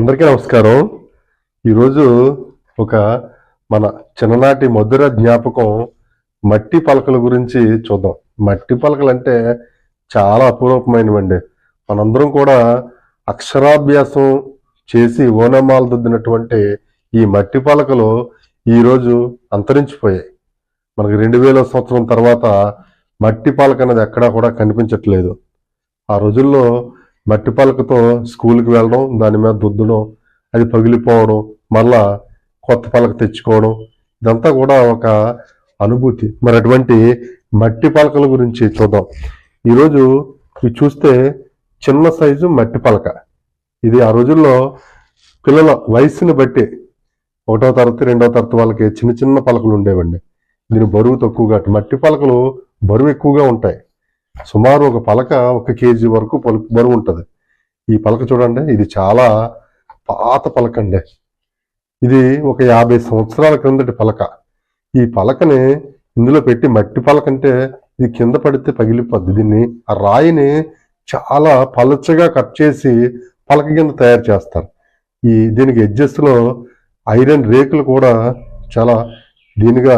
అందరికీ నమస్కారం. ఈరోజు ఒక మన చిన్ననాటి మధుర జ్ఞాపకం మట్టి పలకల గురించి చూద్దాం. మట్టి పలకలు అంటే చాలా అపూర్వమైనవండి. మనందరం కూడా అక్షరాభ్యాసం చేసి ఓనమాలు దిద్దినటువంటి ఈ మట్టి పలకలు ఈరోజు అంతరించిపోయాయి. మనకి రెండు వేల సంవత్సరం తర్వాత మట్టి పలక అనేది ఎక్కడా కూడా కనిపించట్లేదు. ఆ రోజుల్లో మట్టి పలకతో స్కూల్కి వెళ్ళడం దాని మీద దుద్దడం అది పగిలిపోవడం మళ్ళా కొత్త పలక తెచ్చుకోవడం ఇదంతా కూడా ఒక అనుభూతి. మరి అటువంటి మట్టి పలకల గురించి చూద్దాం. ఈరోజు ఇవి చూస్తే చిన్న సైజు మట్టి పలక. ఇది ఆ రోజుల్లో పిల్లల వయసుని బట్టి ఒకటో తరగతి రెండో తరగతి వాళ్ళకి చిన్న చిన్న పలకలు ఉండేవండి. దీని బరువు తక్కువగా మట్టి పలకలు బరువు ఎక్కువగా ఉంటాయి. సుమారు ఒక పలక ఒక కేజీ వరకు పలుకు బరువు ఉంటుంది. ఈ పలక చూడండి ఇది చాలా పాత పలక అండి. ఇది ఒక యాభై సంవత్సరాల క్రిందటి పలక. ఈ పలకని ఇందులో పెట్టి మట్టి పలక అంటే ఇది కింద పడితే పగిలిపోద్ది. దీన్ని ఆ రాయిని చాలా పలచగా కట్ చేసి పలక కింద తయారు చేస్తారు. ఈ దీనికి edges ఐరన్ రేకులు కూడా చాలా దీనిగా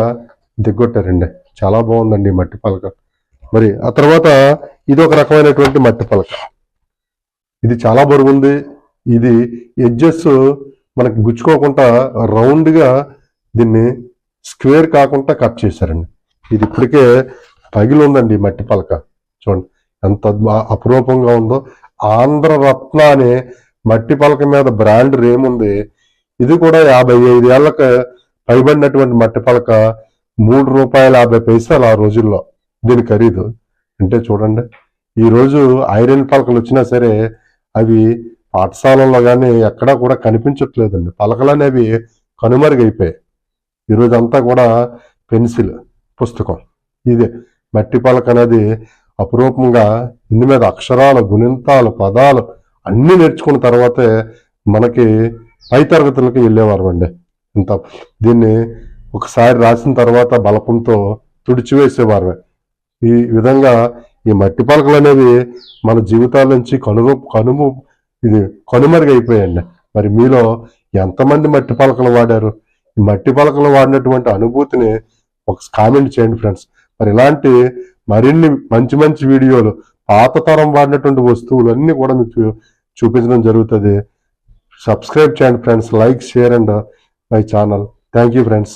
దిగ్గొట్టారండి. చాలా బాగుందండి ఈ మట్టి పలక. మరి ఆ తర్వాత ఇది ఒక రకమైనటువంటి మట్టి పలక. ఇది చాలా బరువు ఉంది ఇది ఎడ్జెస్ మనకి గుచ్చుకోకుండా రౌండ్గా దీన్ని స్క్వేర్ కాకుండా కట్ చేశారండి. ఇది ఇప్పటికే పగిలి ఉందండి ఈ మట్టి పలక. చూడండి ఎంత అపురూపంగా ఉందో. ఆంధ్రరత్న అనే మట్టి పలక మీద బ్రాండ్ రేముంది ఇది కూడా యాభై ఐదు ఏళ్ళకు పైబడినటువంటి మట్టి పలక. మూడు రూపాయల యాభై పైసలు ఆ రోజుల్లో. దీని ఖరీదు. అంటే చూడండి ఈరోజు ఐరన్ పలకలు వచ్చినా సరే అవి పాఠశాలల్లో కానీ ఎక్కడా కూడా కనిపించట్లేదండి. పలకలు అనేవి కనుమరుగైపోయాయి. ఈరోజు అంతా కూడా పెన్సిల్ పుస్తకం. ఇదే మట్టి పలక అనేది అపురూపంగా ఇందు మీద అక్షరాలు గుణింతాలు పదాలు అన్నీ నేర్చుకున్న తర్వాతే మనకి పై తరగతులకి వెళ్ళేవారు అండి ఇంత దీన్ని ఒకసారి రాసిన తర్వాత బలపంతో తుడిచివేసేవారు ఈ విధంగా ఈ మట్టి పలకలు అనేవి మన జీవితాల నుంచి కనుగు కనుము ఇది కనుమరుగైపోయాయండి. మరి మీలో ఎంతమంది మట్టి పలకలు వాడారు? ఈ మట్టి పలకలు వాడినటువంటి అనుభూతిని ఒక కామెంట్ చేయండి ఫ్రెండ్స్. మరి ఇలాంటి మరిన్ని మంచి మంచి వీడియోలు పాత తరం వాడినటువంటి వస్తువులు కూడా మీకు చూ- చూపించడం జరుగుతుంది. సబ్స్క్రైబ్ చేయండి friends. Like share and my channel. Thank you friends.